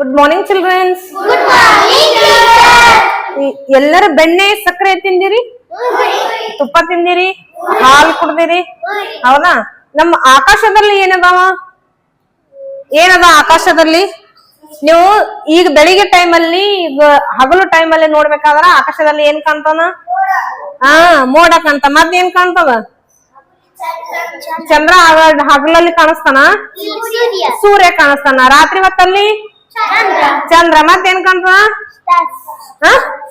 Good morning children's ಎಲ್ಲರೂ ಬೆಣ್ಣೆ ಸಕ್ಕರೆ ತಿಂದಿರಿ? ತುಪ್ಪ ತಿಂದಿರಿ? ಹಾಲು ಕುಡ್ದಿರಿ? ಹೌದಾ? ನಮ್ಮ ಆಕಾಶದಲ್ಲಿ ಏನದಾವ? ಏನದ ಆಕಾಶದಲ್ಲಿ? ನೀವು ಈಗ ಬೆಳಿಗ್ಗೆ ಟೈಮಲ್ಲಿ ಈಗ ಹಗಲು ಟೈಮಲ್ಲಿ ನೋಡ್ಬೇಕಾದ್ರ ಆಕಾಶದಲ್ಲಿ ಏನ್ ಕಾಣ್ತಾನ? ಹಾ ಮೋಡ ಕಾಣ್ತ ಮತ್ ಏನ್ ಕಾಣ್ತದ ಚಂದ್ರ ಹಗಲಲ್ಲಿ ಕಾಣಿಸ್ತಾನ? ಸೂರ್ಯ ಕಾಣಿಸ್ತಾನ. ರಾತ್ರಿ ಹೊತ್ತಲ್ಲಿ? ಚಂದ್ರ. ಮತ್ತೇನ್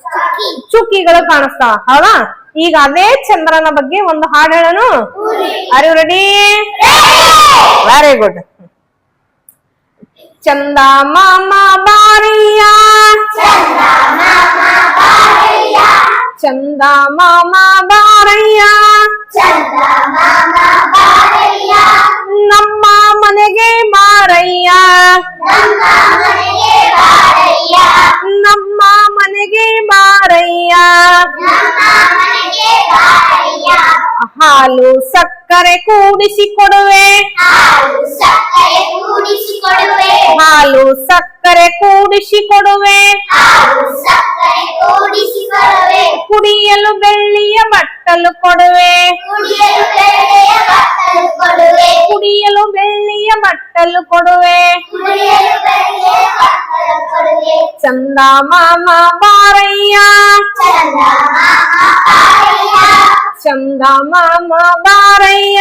ಚುಕ್ಕಿ ಚುಕ್ಕಿಗಳು ಕಾಣಿಸ್ತಾವ ಹೌದಾ? ಈಗ ಅದೇ ಚಂದ್ರನ ಬಗ್ಗೆ ಒಂದು ಹಾಡು ಹೇಳೋಣ. Are you ready very good ಚಂದ ಮಾಮ ಬಾರಿಯ ಚಂದ ಮಾಮ ಮನೆಗೆ ಬಾರಯ್ಯ ನಮ್ಮ ಹಾಲು ಸಕ್ಕರೆ ಕೂಡಿಸಿ ಕೊಡುವೆ ಹಾಲು ಸಕ್ಕರೆ ಕೂಡಿಸಿ ಕೊಡುವೆ ಹಾಲು ಸಕ್ಕರೆ ಕೂಡಿಸಿ ಕೊಡುವೆ ಹಾಲು ಸಕ್ಕರೆ ಕೂಡಿಸಿ ಕೊಡುವೆ ಕುಡಿಯಲು ಬೆಳ್ಳಿಯ ಬಟ್ಟಲು ಕೊಡುವೆ. ಕುಡಿಯಲು ಬೆಳ್ಳಿಯ ಬಟ್ಟಲು ಕೊಡುವೆ. ಕುಡಿಯಲು ಬೆಳ್ಳಿಯ ಬಟ್ಟಲು ಕೊಡುವೆ ಕುಡಿಯಲು ಬೆಳ್ಳೆಯ ಬಟ್ಟಲು ಕೊಡುವೆ ಚಂದ ಮಾಮ ಬಾರಯ್ಯ ಚಂದ ಮಾಮ ಬಾರಯ್ಯ ಚಂದ ಮಾಮ ಬಾರಯ್ಯ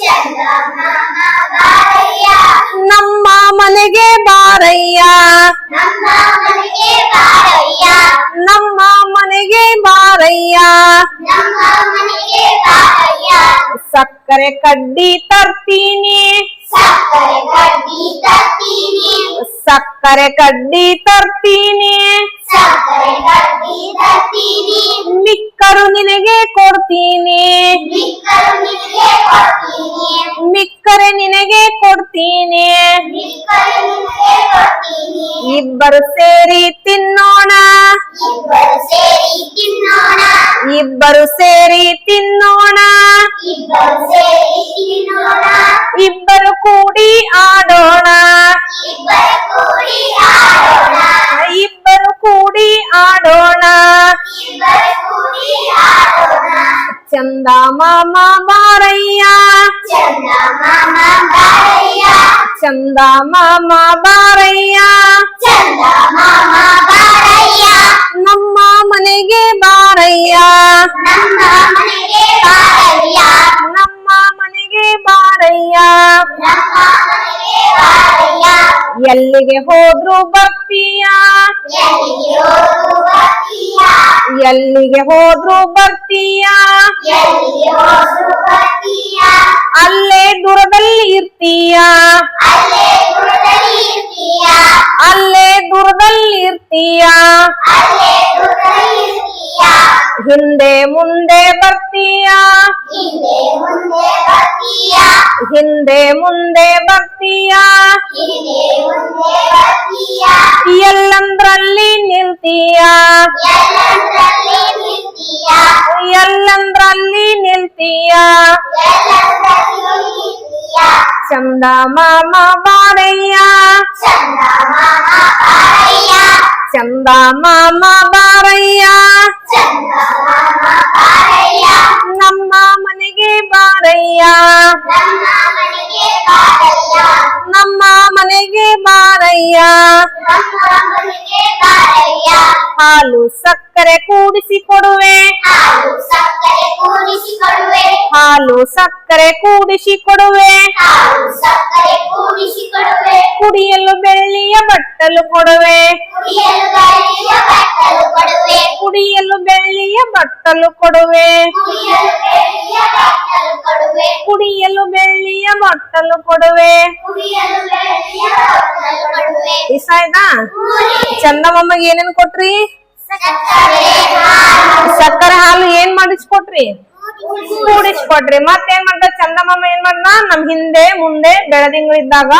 ಚಂದ ಮಾಮ ಬಾರಯ್ಯ ನಮ್ಮ ಮನೆಗೆ ಬಾರಯ್ಯ ನಮ್ಮ ಮನೆಗೆ ಬಾರಯ್ಯ ನಮ್ಮ ಮನೆಗೆ ಬಾರಯ್ಯ ನಮ್ಮ ಮನೆಗೆ ಬಾರಯ್ಯ ಸಕ್ಕರೆ ಕಡ್ಡಿ ತರ್ತೀನಿ ಸಕ್ಕರೆ ಕಡ್ಡಿ ತರ್ತೀನಿ. ಮಿಕ್ಕರು ನಿನಗೆ ಕೊಡ್ತೀನಿ. ಮಿಕ್ಕರೆ ನಿನಗೆ ಕೊಡ್ತೀನಿ. ಇಬ್ಬರು ಸೇರಿ ತಿನ್ನೋಣ. ಇಬ್ಬರು ಸೇರಿ ತಿನ್ನೋಣ. ಇಬ್ಬರು ಸೇರಿ ತಿನ್ನೋಣ ಇಬ್ಬರು ಸೇರಿ ತಿನ್ನೋಣ ಇಬ್ಬರು ಕೂಡಿ ಆಡೋಣ ಇಬ್ಬರು ಕೂಡಿ ಆಡೋಣ ಇಬ್ಬರು ಕೂಡಿ ಆಡೋಣ ಇಬ್ಬರು ಕೂಡಿ ಆಡೋಣ ಚಂದ ಮಾಮ ಬಾರಯ್ಯ ಚಂದ ಮಾಮ ಬಾರಯ್ಯ ಚಂದ ಮಾಮ ಬಾರಯ್ಯ ಚಂದ ಮಾಮ ಬಾರಯ್ಯ ನಮ್ಮ ಮನೆಗೆ ಬಾರಯ್ಯ ನಮ್ಮ ಮನೆಗೆ ಬಾರಯ್ಯ ಎಲ್ಲಿಗೆ ಹೋದ್ರು ಬರ್ತೀಯ. ಎಲ್ಲಿಗೆ ಹೋದ್ರು ಬರ್ತೀಯ. ಅಲ್ಲೇ ದೂರದಲ್ಲಿ ಇರ್ತೀಯ. ಅಲ್ಲೇ ದೂರದಲ್ಲಿ ಇರ್ತೀಯ. ಹಿಂದೆ ಮುಂದೆ ಬರ್ತೀಯ ಹಿಂದೆ ಮುಂದೆ ಬರ್ತೀಯ ಹಿಂದೆ ಮುಂದೆ ಬರ್ತೀಯ ಹಿಂದೆ ಮುಂದೆ ಬರ್ತೀಯ ಎಲ್ಲಂದ್ರಲ್ಲಿ ನಿಲ್ತೀಯ ಎಲ್ಲಂದ್ರಲ್ಲಿ ನಿಲ್ತೀಯ ಎಲ್ಲಂದ್ರಲ್ಲಿ ನಿಲ್ತೀಯ ಎಲ್ಲಂದ್ರಲ್ಲಿ ನಿಲ್ತೀಯ ಚಂದ ಮಾಮ ಬಾರಯ್ಯ ಚಂದ ಮಾಮ ಬಾರಯ್ಯ ಬಾರಯ್ಯ ನಮ್ಮ ಮನೆಗೆ ಬಾರಯ್ಯ ಹಾಲು ಸಕ್ಕರೆ ಕೂಡಿಸಿ ಕೊಡುವೆ. ಹಾಲು ಸಕ್ಕರೆ ಕೂಡಿಸಿ ಕೊಡುವೆ. ಹಾಲು ಸಕ್ಕರೆ ಕೂಡಿಸಿ ಕೊಡುವೆ. ಹಾಲು ಸಕ್ಕರೆ ಕೂಡಿಸಿ ಕೊಡುವೆ. ಕುಡಿಯಲು ಬೆಳ್ಳಿಯ ಬಟ್ಟಲು ಕೊಡುವೆ. ಬಟ್ಟಲು ಕೊಡುವೆ. ಕುಡಿಯಲು ಬೆಳ್ಳಿಯ ಬಟ್ಟಲು ಕೊಡುವೆ. ಇಷ್ಟ ಆಯ್ತಾ ಚಂದಮ್ಮಗೆ ಏನೇನ್ ಕೊಟ್ರಿ? ಸಕ್ಕರೆ ಹಾಲು ಏನ್ ಮಾಡಿಸ್ಕೊಟ್ರಿ? ಕೂಡಿಸ್ಕೊಟ್ರಿ. ಮತ್ತೇನ್ ಮಾಡ್ದ? ಚಂದಮ್ಮಮ್ಮ ಏನ್ ಮಾಡ್ದ? ನಮ್ ಹಿಂದೆ ಮುಂದೆ ಬೆಳದಿಂಗಳು ಇದ್ದಾಗ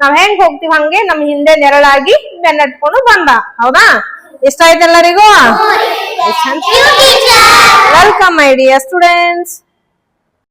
ನಾವ್ ಹೆಂಗ್ ಹೋಗ್ತಿವ್ ಹಂಗೆ ನಮ್ ಹಿಂದೆ ನೆರಳಾಗಿ ಬೆನ್ನಟ್ಕೊಂಡು ಬಂದ. ಹೌದಾ? ಇಷ್ಟ ಆಯ್ತು ಎಲ್ಲರಿಗೂ ವೆಲ್ಕಮ್ ಮೈ ಡಿಯರ್ ಸ್ಟೂಡೆಂಟ್ಸ್